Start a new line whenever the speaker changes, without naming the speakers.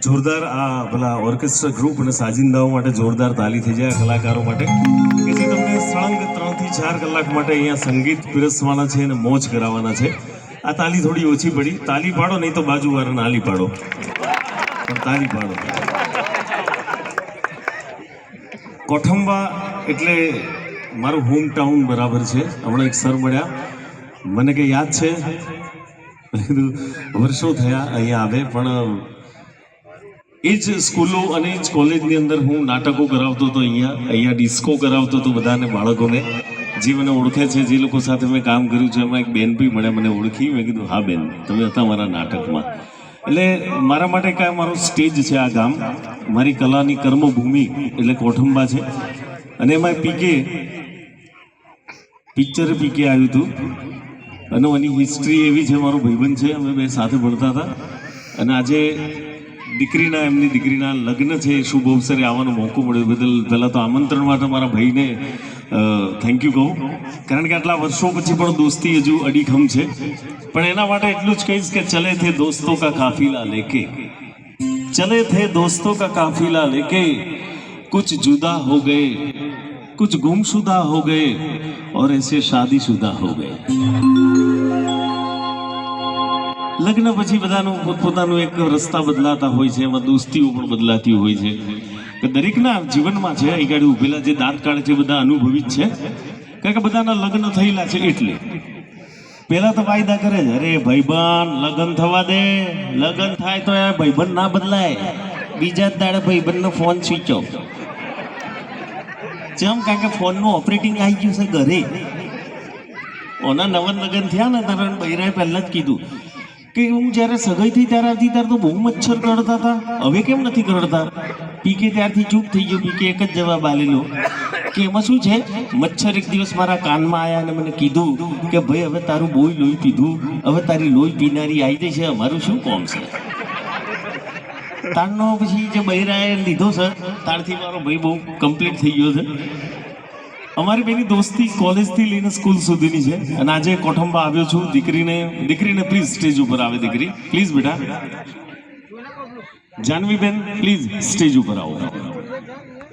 જોરદાર આ પેલા ઓર્કેસ્ટ્રા ગ્રુપ અને સાજિંદાઓ માટે જોરદાર તાલી થઈ જાય કલાકારો માટે. કે તમને સળંગ ત્રણથી ચાર કલાક માટે અહીંયા સંગીત પીરસવાના છે અને મોજ કરાવવાના છે. આ તાલી થોડી ઓછી પડી. તાલી પાડો, નહીં તો બાજુવાળાને આલી પાડો. પણ તાલી પાડો. કોઠંબા એટલે મારું હોમ ટાઉન બરાબર છે. હમણાં એક સર મળ્યા. મને કે યાદ છે? વર્ષો થયા અહીંયા આવે, પણ એ જ સ્કૂલો અને એ જ કોલેજની અંદર હું નાટકો કરાવતો હતો અહીંયા અહીંયા ડિસ્કો કરાવતો હતો બધાને, બાળકોને. જે મને ઓળખે છે, જે લોકો સાથે મેં કામ કર્યું છે, એમાં એક બેન બી મળે મને ઓળખી. મેં કીધું, હા બેન, તમે હતા મારા નાટકમાં. એટલે મારા માટે કાંઈ મારો સ્ટેજ છે આ ગામ. મારી કલાની કર્મભૂમિ, એટલે કોઠંબા છે. અને એમાં પીકે, પિક્ચર પીકે આવ્યું હતું. અને એની હિસ્ટ્રી એવી છે, મારો ભાઈબંધ છે, અમે બે સાથે ભણતા હતા. અને આજે દીકરીના એમની દીકરીના લગ્ન છે એ શુભ અવસરે આવવાનો મોકો મળ્યો એ બદલ પહેલાં તો આમંત્રણ માટે મારા ભાઈને થેન્ક યુ કહું કારણ કે આટલા વર્ષો પછી પણ દોસ્તી હજુ અડીખમ છે પણ એના માટે એટલું જ કહીશ કે ચલે થે દોસ્તો કા કાફિલા લેકે चले थे दोस्तों का काफिला लेके कुछ जुदा हो गए कुछ गुमशुदा हो गए और ऐसे शादीशुदा हो गए લગ્ન પછી બધાનું પોતપોતાનું એક રસ્તા બદલાતા હોય છે, એમાં દોસ્તીઓ પણ બદલાતી હોય છે. કે દરેકના જીવનમાં છે, એ ગાડી ઉભેલા જે દાંત કાઢે છે બધા અનુભવી છે. કારણ કે બધાના લગ્ન થયેલા છે એટલે. પહેલાં તો વાયદા કરે છે, અરે ભાઈબંધ, લગ્ન થવા દે, લગ્ન થાય તો એ ભાઈબંધ ના બદલાય. બીજા જ દાડે ભાઈબંધનો ફોન સ્વિચ ઓફ. જેમ કારણ કે ફોનનું ઓપરેટિંગ આવી ગયું છે ઘરે. ઓના નવન લગ્ન થયા ને ત્યારે બૈરાએ પહેલાં જ કીધું કે હું જ્યારે સગાઈ થઈ ત્યારે આવતી ત્યારે તો બહુ મચ્છર કરડતા હતા. હવે કેમ નથી કરડતા? પીકે ત્યારથી ચૂપ થઈ ગયો. પીકે એક જ જવાબ આલેલો. કે એમાં શું છે? મચ્છર એક દિવસ મારા કાનમાં આવ્યા અને મને કીધું કે, ભાઈ, હવે તારું બોય લોહી પીધું. હવે તારી લોહી પીનારી આવી જઈ છે. અમારું શું કોમ છે? તારનો પછી જે બૈરાએ લીધો છે તારથી મારો ભાઈ બહુ કમ્પ્લીટ થઈ ગયો છે. અમારી બેની દોસ્તી કોલેજથી લઈને સ્કૂલ સુધીની છે. અને આજે કોઠંબા આવ્યો છું. દીકરીને દીકરીને પ્લીઝ સ્ટેજ ઉપર આવે દીકરી. પ્લીઝ બેટા. જાનવીબેન પ્લીઝ સ્ટેજ ઉપર આવો.